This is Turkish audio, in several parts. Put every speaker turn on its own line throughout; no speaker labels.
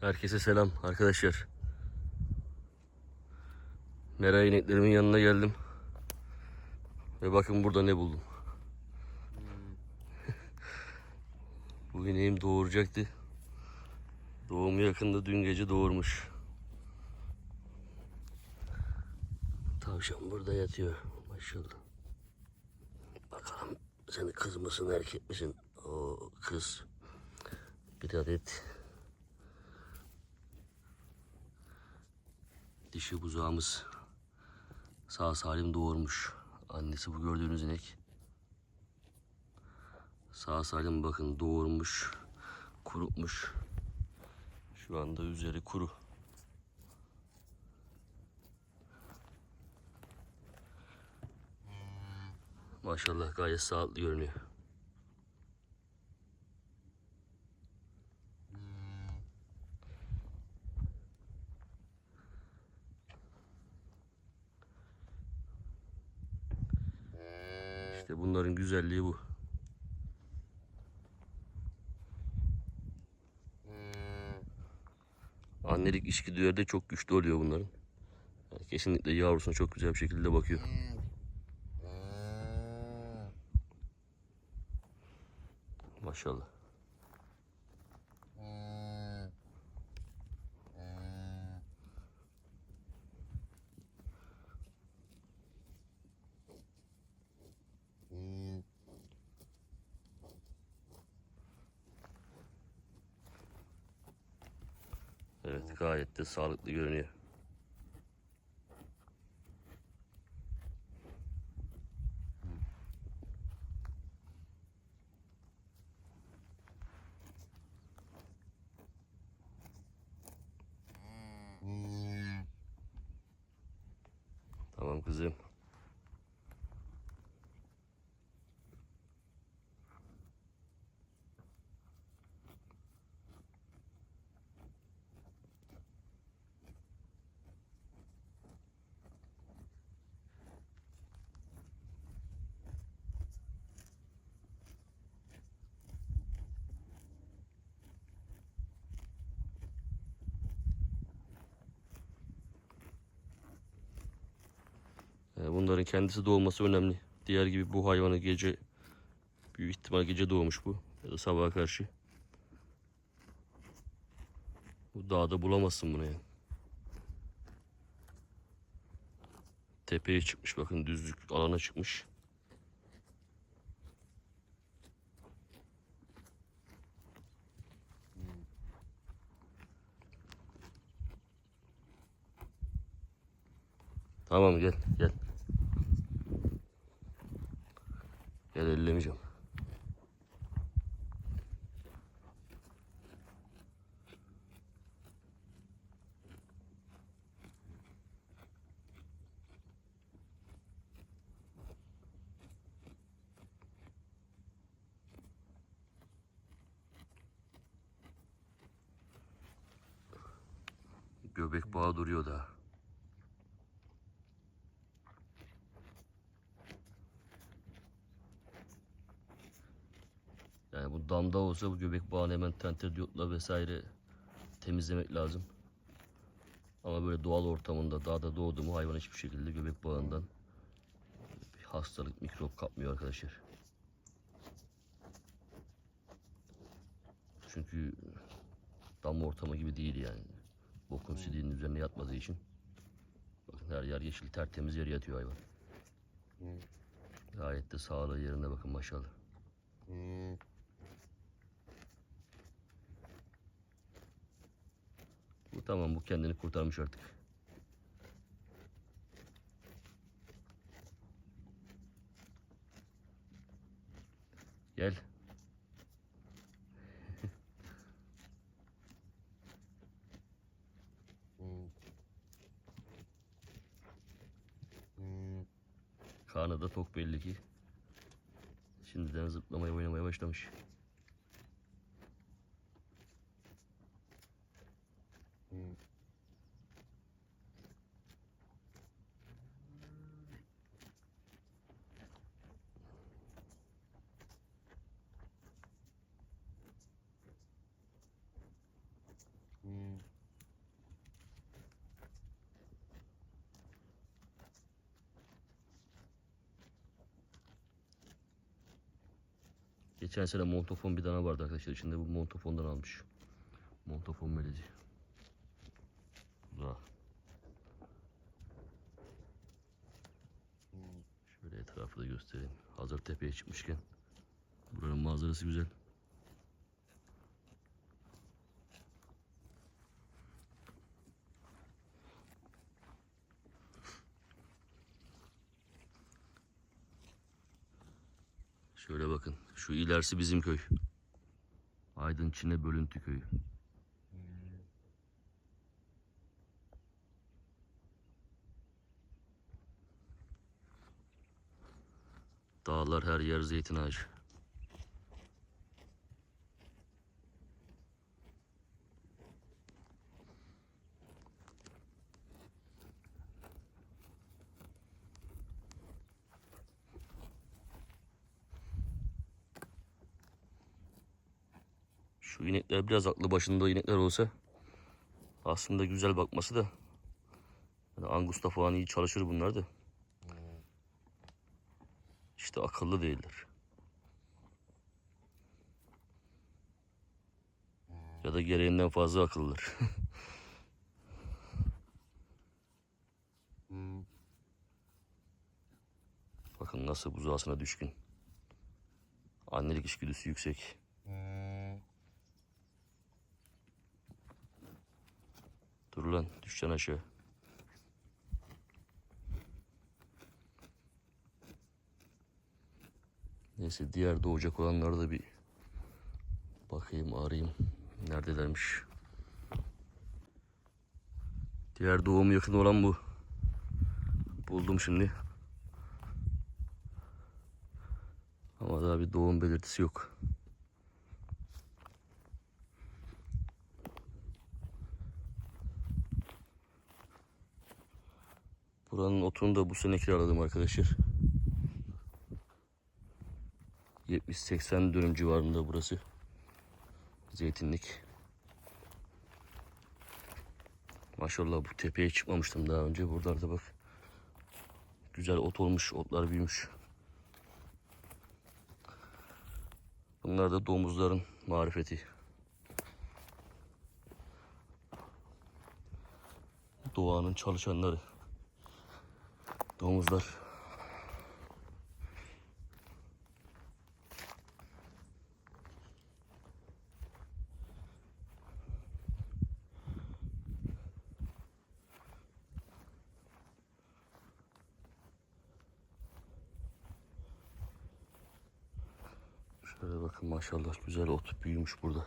Herkese selam arkadaşlar. Mera ineklerimin yanına geldim. Ve bakın burada ne buldum. Bu ineğim doğuracaktı. Doğumu yakında dün gece doğurmuş. Tavşan burada yatıyor. Maşallah. Bakalım sen kız mısın erkek misin? O kız. Bir adet dişi buzağımız sağ salim doğurmuş. Annesi bu gördüğünüz inek. Sağ salim bakın doğurmuş, kurutmuş. Şu anda üzeri kuru. Maşallah gayet sağlıklı görünüyor. Bunların güzelliği bu. Annelik içgüdüleri de çok güçlü oluyor bunların. Yani kesinlikle yavrusuna çok güzel bir şekilde bakıyor. Maşallah. Evet gayet de sağlıklı görünüyor. Tamam kızım. Bunların kendisi doğması önemli. Diğer gibi bu hayvanı gece büyük ihtimal gece doğmuş bu ya da sabaha karşı. Bu dağda bulamazsın bunu yani. Tepeye çıkmış bakın düzlük alana çıkmış. Tamam gel gel. Gel ellemeyeceğim. Göbek bağı duruyor daha. Yani bu damda olsa bu göbek bağını hemen tenterdiyotla vesaire temizlemek lazım. Ama böyle doğal ortamında dağda doğdu mu hayvan hiçbir şekilde göbek bağından bir hastalık, mikrop kapmıyor arkadaşlar. Çünkü dam ortamı gibi değil yani. Bokun sidiğinin üzerine yatmadığı için. Bakın her yer yeşil tertemiz yere yatıyor hayvan. Gayet de sağlığı yerinde bakın maşallah. Bu tamam bu kendini kurtarmış artık. Gel. Karnı da tok belli ki. Şimdiden zıplamaya oynamaya başlamış. Geçen sene montofon bir tane vardı arkadaşlar. İçinde bu montofondan almış. Montofon melezi. Güzel. Şöyle etrafı da göstereyim. Hazır tepeye çıkmışken. Buranın manzarası güzel. Şöyle bakın. Şu ilerisi bizim köy. Aydın Çin'e bölüntü köyü. Dağlar her yer zeytin ağacı. Şu inekler biraz aklı başında inekler olsa aslında güzel bakması da yani Angus'ta falan iyi çalışır bunlar da. İşte akıllı değiller. Ya da gereğinden fazla akıllılar. Bakın nasıl buzağısına düşkün. Annelik içgüdüsü yüksek. Dur lan düşeceksin aşağı. Neyse diğer doğacak olanlara da bir bakayım arayayım. Neredelermiş? Diğer doğum yakın olan bu. Buldum şimdi. Ama daha bir doğum belirtisi yok. Buranın otunu da bu sene kiraladım arkadaşlar. 70-80 dönüm civarında burası. Zeytinlik. Maşallah bu tepeye çıkmamıştım daha önce. Buralarda bak. Güzel ot olmuş, otlar büyümüş. Bunlar da domuzların marifeti. Doğanın çalışanları. Domuzlar. Şöyle bakın maşallah güzel ot büyümüş burada.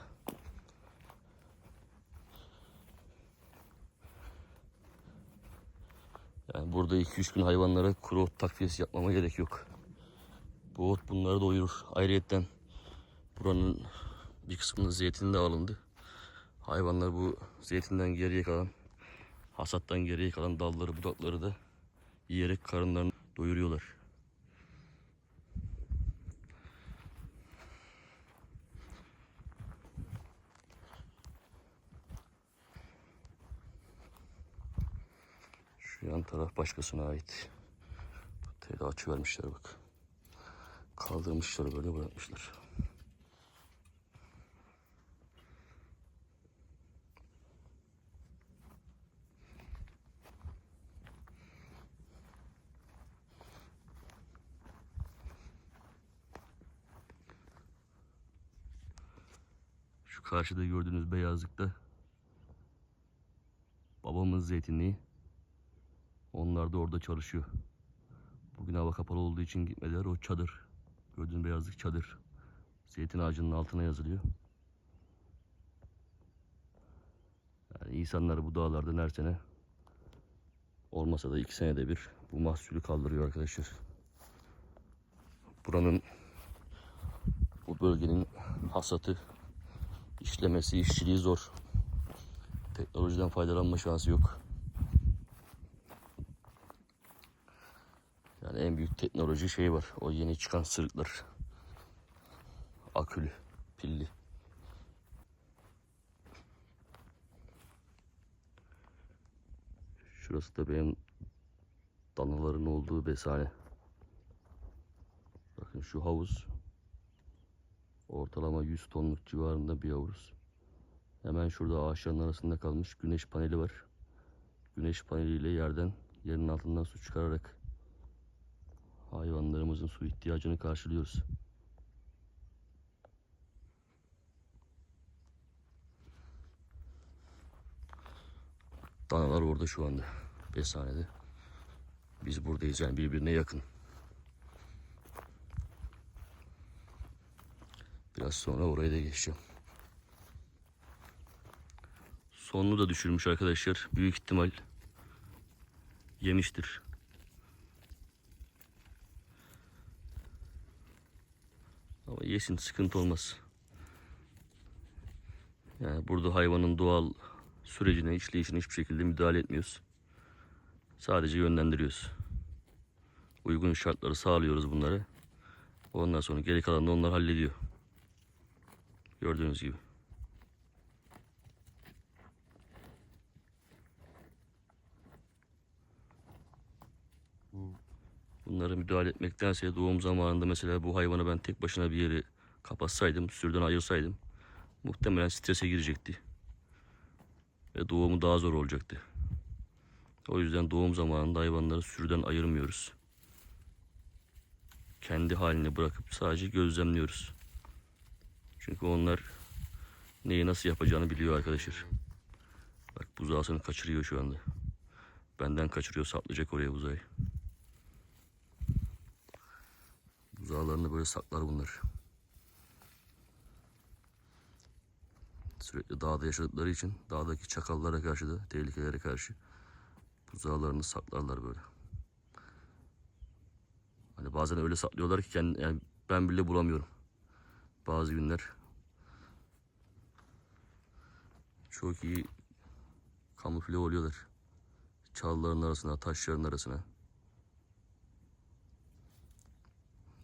Yani burada 2-3 gün hayvanlara kuru ot takviyesi yapmama gerek yok. Bu ot bunları doyurur. Ayrıyetten buranın bir kısmının zeytini de alındı. Hayvanlar bu zeytinden geriye kalan, hasattan geriye kalan dalları, budakları da yiyerek karınlarını doyuruyorlar. Yan taraf başkasına ait. Teli açı vermişler bak. Kaldırmışlar böyle bırakmışlar. Şu karşıda gördüğünüz beyazlıkta babamın zeytinliği. Onlar da orada çalışıyor. Bugün hava kapalı olduğu için gitmediler. O çadır. Gördüğün beyazlık çadır. Zeytin ağacının altına yazılıyor. Yani insanlar bu dağlardan her sene olmasa da iki senede bir bu mahsulü kaldırıyor arkadaşlar. Buranın bu bölgenin hasatı işlemesi, işçiliği zor. Teknolojiden faydalanma şansı yok. Yani en büyük teknoloji şey var. O yeni çıkan sırıklar. Akülü, pilli. Şurası da benim danaların olduğu besane. Bakın şu havuz ortalama 100 tonluk civarında bir havuz. Hemen şurada ağaçların arasında kalmış güneş paneli var. Güneş paneliyle yerden yerin altından su çıkararak hayvanlarımızın su ihtiyacını karşılıyoruz. Danalar orada şu anda. Besanede. Biz buradayız yani birbirine yakın. Biraz sonra oraya da geçeceğim. Sonunu da düşürmüş arkadaşlar. Büyük ihtimal yemiştir. Ama yesin sıkıntı olmaz. Yani burada hayvanın doğal sürecine, işleyişine hiçbir şekilde müdahale etmiyoruz. Sadece yönlendiriyoruz. Uygun şartları sağlıyoruz bunları. Ondan sonra geri kalanını onlar hallediyor. Gördüğünüz gibi. Müdahale etmektense doğum zamanında mesela bu hayvanı ben tek başına bir yeri kapatsaydım, sürüden ayırsaydım muhtemelen strese girecekti. Ve doğumu daha zor olacaktı. O yüzden doğum zamanında hayvanları sürüden ayırmıyoruz. Kendi haline bırakıp sadece gözlemliyoruz. Çünkü onlar neyi nasıl yapacağını biliyor arkadaşlar. Bak buzağısını kaçırıyor şu anda. Benden kaçırıyor saplayacak oraya buzağı. Buzağlarını böyle saklar bunlar. Sürekli dağda yaşadıkları için dağdaki çakallara karşı da tehlikelere karşı buzağlarını saklarlar böyle. Hani bazen öyle saklıyorlar ki kendi, yani ben bile bulamıyorum. Bazı günler çok iyi kamufle oluyorlar. Çalıların arasına, taşların arasına.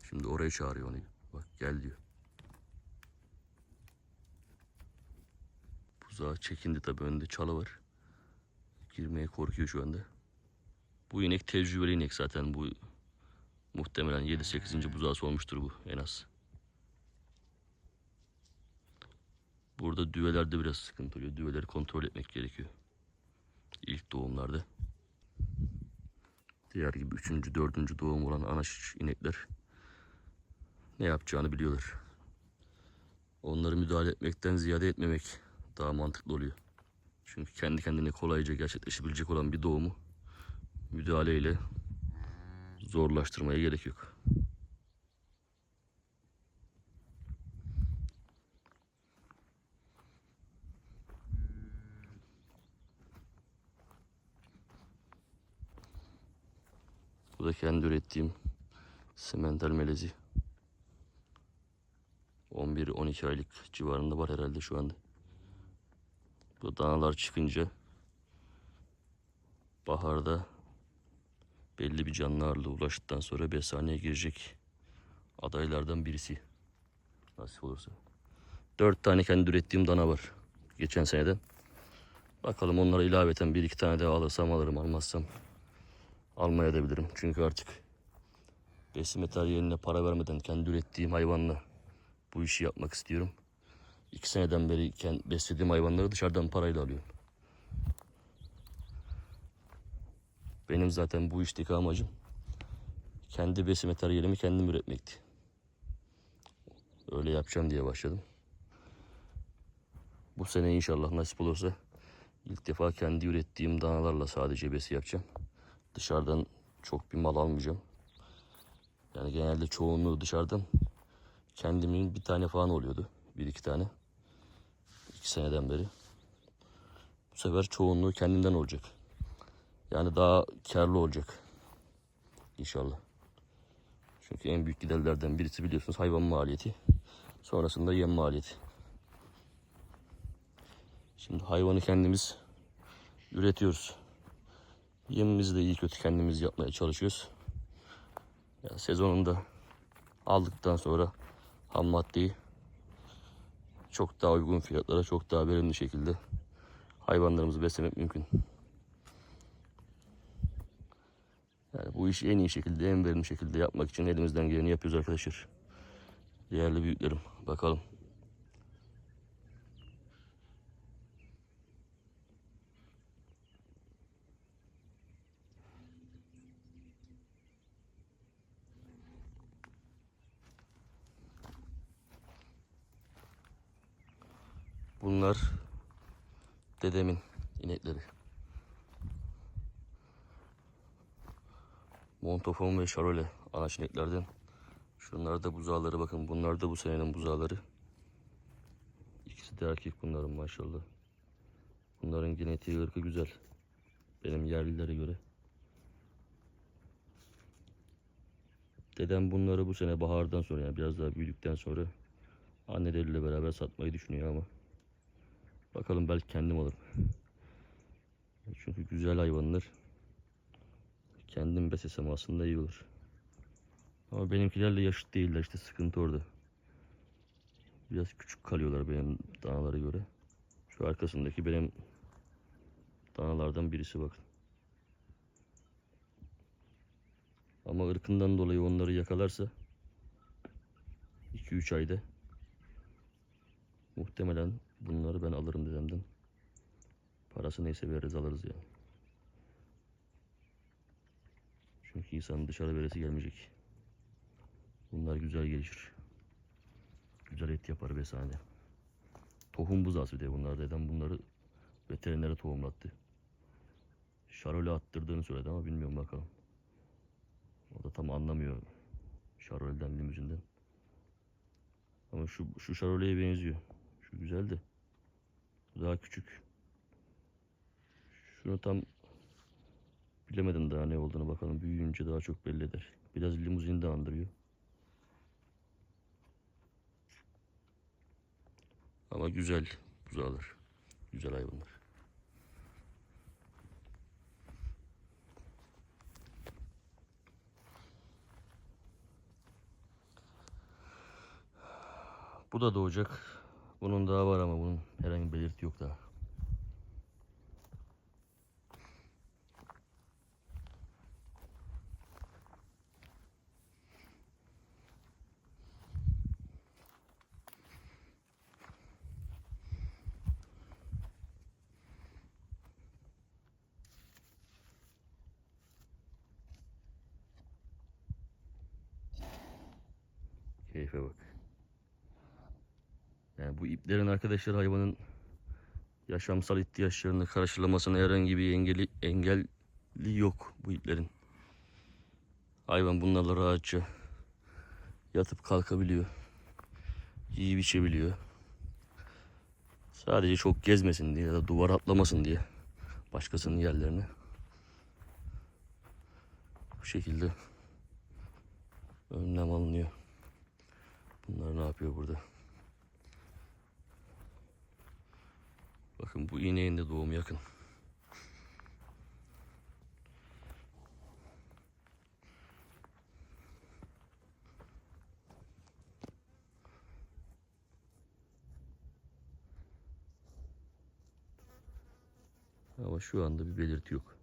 Şimdi oraya çağırıyor onu. Bak gel diyor. Buzağı çekindi tabii önünde çalı var. Girmeye korkuyor şu anda. Bu inek tecrübeli inek zaten. Bu muhtemelen 7-8. buzağısı olmuştur bu en az. Burada düvelerde biraz sıkıntı oluyor. Düveleri kontrol etmek gerekiyor. İlk doğumlarda. Diğer gibi üçüncü, dördüncü doğum olan anaç inekler ne yapacağını biliyorlar. Onları müdahale etmekten ziyade etmemek daha mantıklı oluyor. Çünkü kendi kendine kolayca gerçekleşebilecek olan bir doğumu müdahaleyle zorlaştırmaya gerek yok. Bu da kendi ürettiğim simental melezi. 11-12 aylık civarında var herhalde şu anda. Bu danalar çıkınca baharda belli bir canlı ağırlığı ulaştıktan sonra besaneye girecek adaylardan birisi. Nasip olursa. Dört tane kendi ürettiğim dana var. Geçen seneden. Bakalım onlara ilaveten bir iki tane daha alırsam alırım almazsam almaya da bilirim. Çünkü artık besin materyaline para vermeden kendi ürettiğim hayvanla bu işi yapmak istiyorum. İki seneden beri beslediğim hayvanları dışarıdan parayla alıyorum. Benim zaten bu işteki amacım kendi besin materyalimi kendim üretmekti. Öyle yapacağım diye başladım. Bu sene inşallah nasip olursa ilk defa kendi ürettiğim danalarla sadece besi yapacağım. Dışarıdan çok bir mal almayacağım. Yani genelde çoğunluğu dışarıdan kendimin bir tane falan oluyordu. Bir iki tane. İki seneden beri. Bu sefer çoğunluğu kendimden olacak. Yani daha karlı olacak. İnşallah. Çünkü en büyük giderlerden birisi biliyorsunuz hayvan maliyeti. Sonrasında yem maliyeti. Şimdi hayvanı kendimiz üretiyoruz. Yemimizi de iyi kötü kendimiz yapmaya çalışıyoruz. Ya sezonunda aldıktan sonra ham maddeyi çok daha uygun fiyatlara, çok daha verimli şekilde hayvanlarımızı beslemek mümkün. Yani bu işi en iyi şekilde, en verimli şekilde yapmak için elimizden geleni yapıyoruz arkadaşlar. Değerli büyüklerim, bakalım. Bunlar dedemin inekleri. Montofon ve Charolais anaç ineklerden. Şunlar da buzağları bakın. Bunlar da bu senenin buzağları. İkisi de erkek bunların maşallah. Bunların genetiği ırkı güzel. Benim yerlilere göre. Dedem bunları bu sene bahardan sonra yani biraz daha büyüdükten sonra anneleriyle beraber satmayı düşünüyor ama bakalım belki kendim alırım. Çünkü güzel hayvanlar. Kendim beslesem aslında iyi olur. Ama benimkilerle yaşıt değiller işte sıkıntı orada. Biraz küçük kalıyorlar benim danalara göre. Şu arkasındaki benim danalardan birisi bakın. Ama ırkından dolayı onları yakalarsa 2-3 ayda muhtemelen bunları ben alırım dedemden. Parası neyse veririz alırız yani. Çünkü insanın dışarı veresi gelmeyecek. Bunlar güzel gelişir. Güzel et yapar besane. Tohum buzağısı bir de bunlar dedem bunları veterinere tohumlattı. Şarole attırdığını söyledi ama bilmiyorum bakalım. O da tam anlamıyor şaroleden limuzinden. Ama şu şu şaroleye benziyor. Şu güzel de. Daha küçük. Şunu tam bilemedim daha ne olduğunu bakalım. Büyüyünce daha çok belli eder. Biraz limuzini de andırıyor. Ama güzel buzağlar. Güzel hayvanlar. Bu da doğacak. Bunun daha var ama bunun herhangi bir belirti yok daha. Keyfe bak. Yani bu iplerin arkadaşlar hayvanın yaşamsal ihtiyaçlarını karşılamasına herhangi bir engeli, engelli yok bu iplerin. Hayvan bunlarla rahatça yatıp kalkabiliyor. Yiyip içebiliyor. Sadece çok gezmesin diye ya da duvar atlamasın diye başkasının yerlerine. Bu şekilde önlem alınıyor. Bunlar ne yapıyor burada? Bakın bu ineğin de doğumu yakın. Ama şu anda bir belirti yok.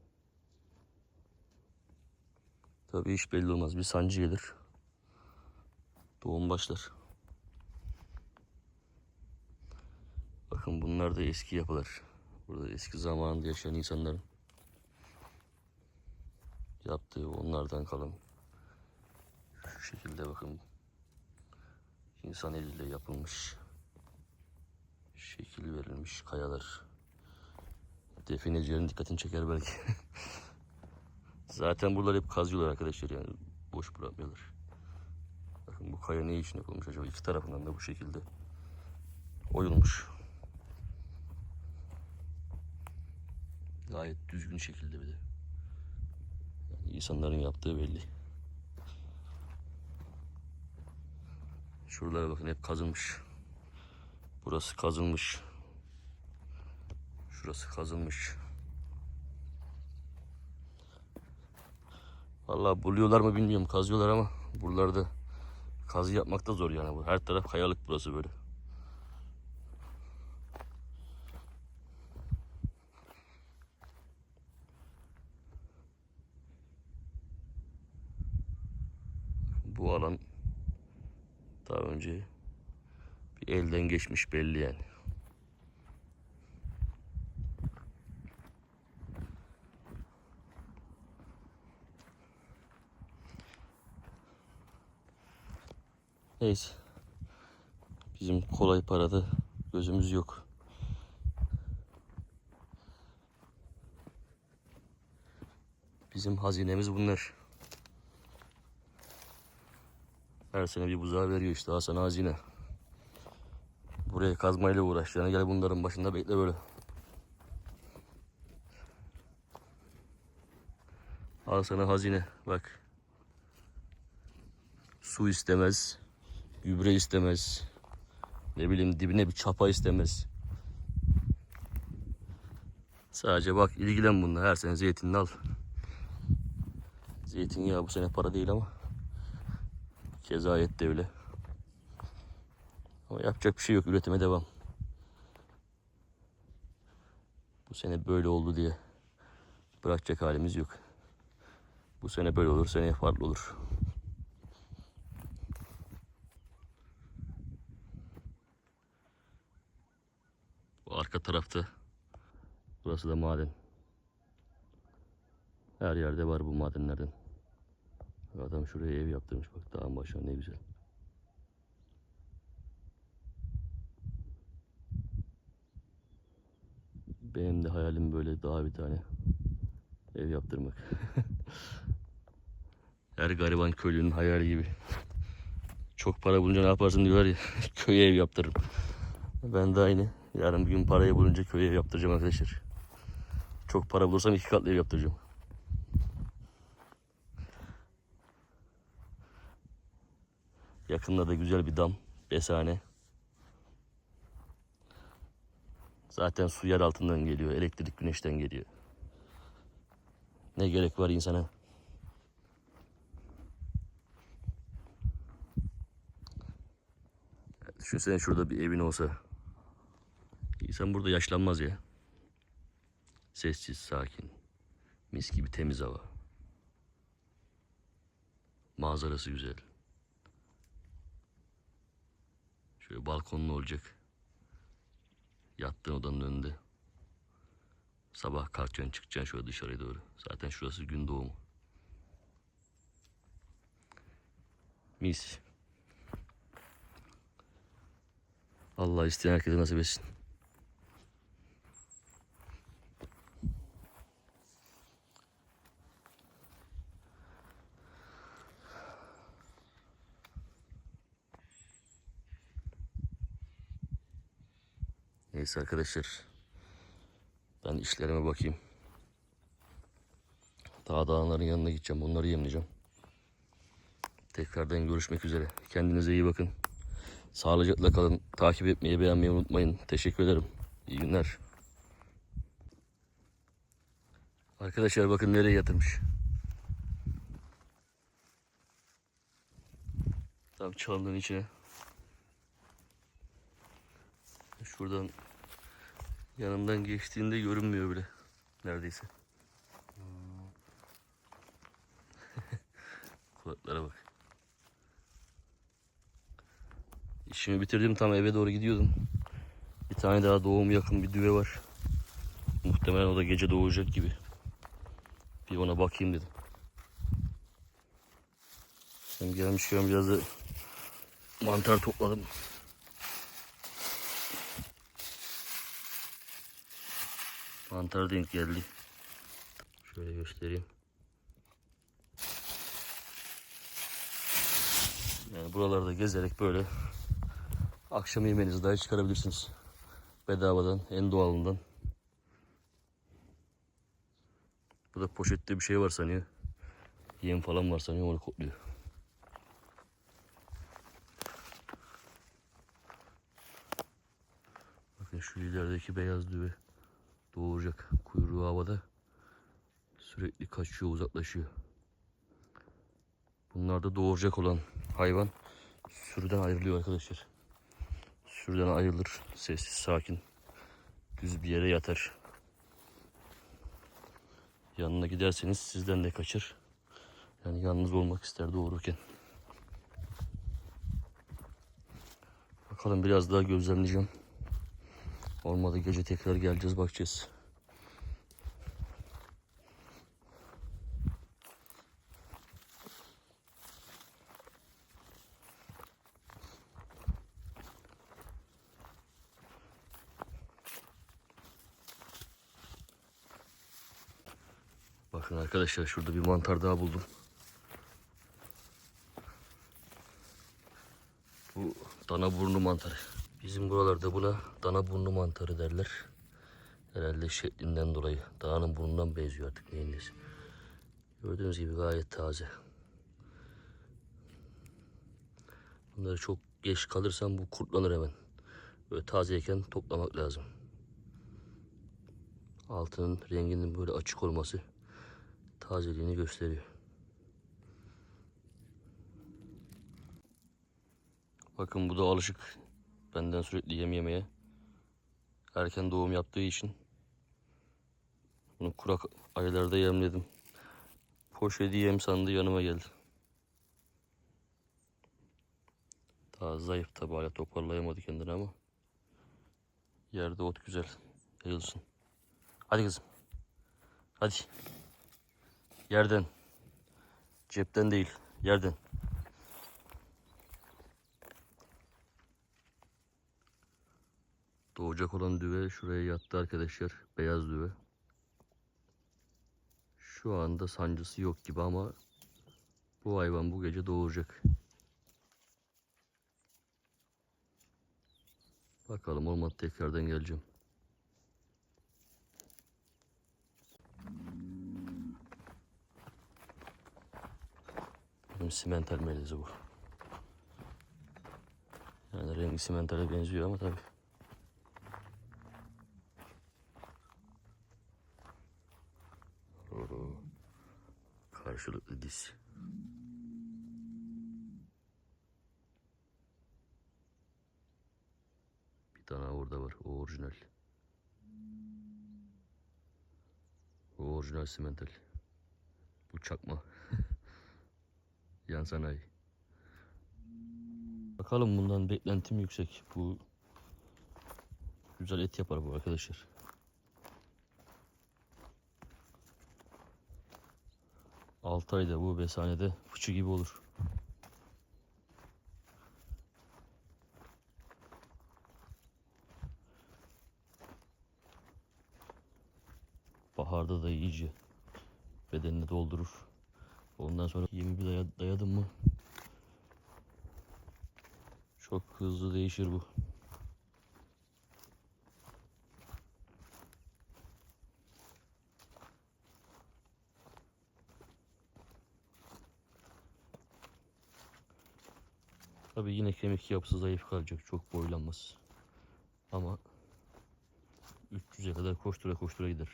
Tabii hiç belli olmaz. Bir sancı gelir. Doğum başlar. Bakın bunlar da eski yapılar. Burada eski zamanında yaşayan insanların yaptığı onlardan kalan şu şekilde bakın insan eliyle yapılmış şekil verilmiş kayalar. Definecilerin dikkatini çeker belki. Zaten buralar hep kazıyorlar arkadaşlar yani boş bırakmıyorlar. Bakın bu kaya ne için yapılmış acaba? İki tarafından da bu şekilde oyulmuş. Gayet düzgün şekilde bir de. Yani insanların yaptığı belli. Şuralara bakın hep kazılmış. Burası kazılmış. Şurası kazılmış. Vallahi buluyorlar mı bilmiyorum. Kazıyorlar ama buralarda kazı yapmak da zor yani. Her taraf kayalık burası böyle. Bu alan daha önce bir elden geçmiş belli yani. Neyse. Bizim kolay parada gözümüz yok. Bizim hazinemiz bunlar. Her sene bir buzağı veriyor işte ha sana hazine. Buraya kazmayla uğraşacağına gel bunların başında bekle böyle. Al sana hazine bak. Su istemez. Gübre istemez. Ne bileyim dibine bir çapa istemez. Sadece bak ilgilen bununla. Her sene zeytinini al. Zeytinyağı bu sene para değil ama. Keza et de öyle. Ama yapacak bir şey yok. Üretime devam. Bu sene böyle oldu diye bırakacak halimiz yok. Bu sene böyle olur, seneye farklı olur. Bu arka tarafta burası da maden. Her yerde var bu madenlerden. Adam şuraya ev yaptırmış bak dağın başına ne güzel. Benim de hayalim böyle daha bir tane ev yaptırmak. Her gariban köylünün hayali gibi. Çok para bulunca ne yaparsın diyorlar ya. köye ev yaptırırım. Ben de aynı. Yarın bir gün parayı bulunca köye ev yaptıracağım arkadaşlar. Çok para bulursam iki katlı ev yaptıracağım. Yakında da güzel bir dam. Besane. Zaten su yer altından geliyor. Elektrik güneşten geliyor. Ne gerek var insana? Düşünsene şurada bir evin olsa. İnsan burada yaşlanmaz ya. Sessiz, sakin. Mis gibi temiz hava. Manzarası güzel. Şöyle balkonlu olacak. Yattığın odanın önünde. Sabah kalkacaksın çıkacaksın şöyle dışarıya doğru. Zaten şurası gün doğumu. Mis. Allah isteyen herkese nasip etsin. Neyse arkadaşlar. Ben işlerime bakayım. Dağ dağların yanına gideceğim. Onları yemleyeceğim. Tekrardan görüşmek üzere. Kendinize iyi bakın. Sağlıcakla kalın. Takip etmeyi, beğenmeyi unutmayın. Teşekkür ederim. İyi günler. Arkadaşlar bakın nereye yatırmış. Tam çalının içine. Şuradan yanımdan geçtiğinde görünmüyor bile. Neredeyse. Kulaklara bak. İşimi bitirdim tam eve doğru gidiyordum. Bir tane daha doğum yakın bir düve var. Muhtemelen o da gece doğacak gibi. Bir ona bakayım dedim. Hem gelmişken biraz da mantar topladım. Mantar denk geldi. Şöyle göstereyim. Yani buralarda gezerek böyle akşam yemeğinizi dahi çıkarabilirsiniz. Bedavadan, en doğalından. Burada poşette bir şey var sanıyor. Yem falan var sanıyor onu kokluyor. Bakın şu ilerideki beyaz düve Doğuracak. Kuyruğu havada. Sürekli kaçıyor, uzaklaşıyor. Bunlarda doğuracak olan hayvan sürüden ayrılıyor arkadaşlar. Sürüden ayrılır. Sessiz, sakin. Düz bir yere yatar. Yanına giderseniz sizden de kaçır. Yani yalnız olmak ister doğururken. Bakalım biraz daha gözlemleyeceğim. Olmadı gece tekrar geleceğiz bakacağız. Bakın arkadaşlar şurada bir mantar daha buldum. Bu dana burnu mantarı. Bizim buralarda buna dana burnu mantarı derler. Herhalde şeklinden dolayı. Dağının burnundan benziyor artık neyin nesi. Gördüğünüz gibi gayet taze. Bunları çok geç kalırsam bu kurtlanır hemen. Böyle tazeyken toplamak lazım. Altının renginin böyle açık olması tazeliğini gösteriyor. Bakın bu da alışık benden sürekli yem yemeye. Erken doğum yaptığı için bunu kurak aylarda yemledim. Poşeti yem sandı yanıma geldi. Daha zayıf tabi hala toparlayamadı kendini ama yerde ot güzel yayılsın. Hadi kızım. Hadi. Yerden. Cepten değil. Yerden. Doğacak olan düve şuraya yattı arkadaşlar. Beyaz düve. Şu anda sancısı yok gibi ama bu hayvan bu gece doğuracak. Bakalım olmadı tekrardan geleceğim. Benim simental melezi bu. Yani rengi simentale benziyor ama tabii. Karşılıklı diz. Bir tane orada var. O orijinal. O orijinal simental. Bu çakma. Yan sanayi. Bakalım bundan beklentim yüksek. Bu güzel et yapar bu arkadaşlar. Altı ayda bu besanede fıçı gibi olur. Baharda da iyice bedenini doldurur. Ondan sonra yemi bir daya- dayadım mı çok hızlı değişir bu. Tabii yine kemik yapısı zayıf kalacak. Çok boylanmaz. Ama 300'e kadar koştura koştura gider.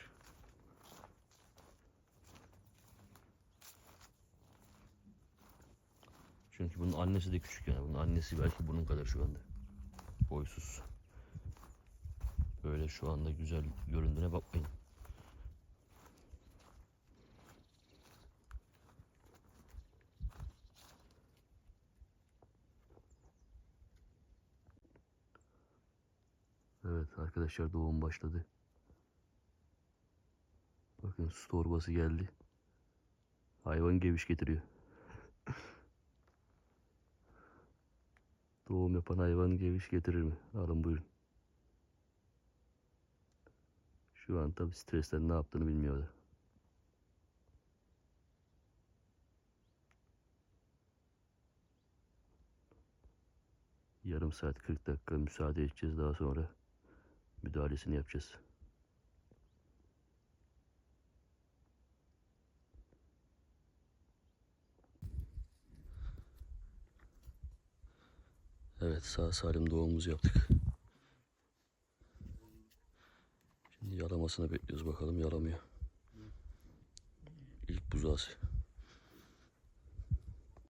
Çünkü bunun annesi de küçük yani. Bunun annesi belki bunun kadar şu anda. Boysuz. Böyle şu anda güzel göründüğüne bakmayın. Evet arkadaşlar doğum başladı. Bakın su torbası geldi. Hayvan geviş getiriyor. Doğum yapan hayvan geviş getirir mi? Alın buyurun. Şu an tabi stresten ne yaptığını bilmiyorlar. Yarım saat 40 dakika müsaade edeceğiz daha sonra müdahalesini yapacağız. Evet sağ salim doğumumuzu yaptık. Şimdi yalamasını bekliyoruz bakalım yalamıyor. İlk buzağısı.